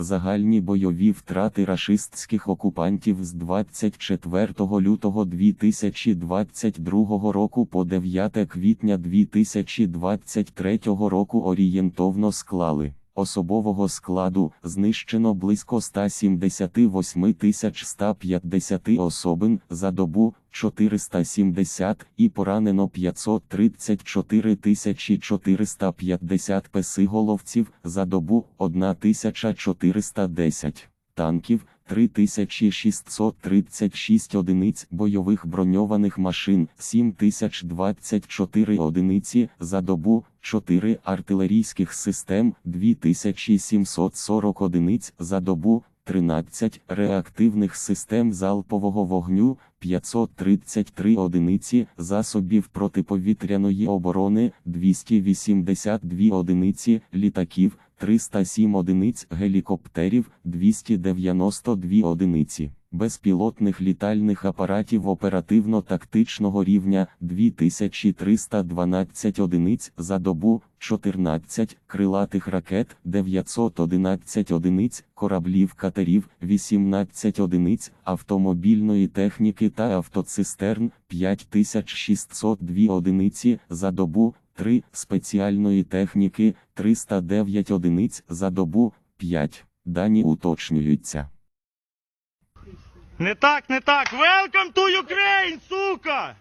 Загальні бойові втрати рашистських окупантів з 24 лютого 2022 року по 9 квітня 2023 року орієнтовно склали. Особового складу знищено близько 178 150 особин за добу 470 і поранено 534 450 песиголовців за добу 1410 танків. 3636 одиниць бойових броньованих машин, 7024 одиниці за добу, 4 артилерійських систем, 2740 одиниць за добу, 13 реактивних систем залпового вогню, 533 одиниці засобів протиповітряної оборони, 282 одиниці літаків, 307 одиниць гелікоптерів, 292 одиниці безпілотних літальних апаратів оперативно-тактичного рівня, 2312 одиниць за добу, 14 крилатих ракет, 911 одиниць кораблів катерів, 18 одиниць автомобільної техніки та автоцистерн, 5602 одиниці за добу, 3 спеціальної техніки, 309 одиниць за добу, 5. Дані уточнюються. Не так, не так. Welcome to Ukraine, сука!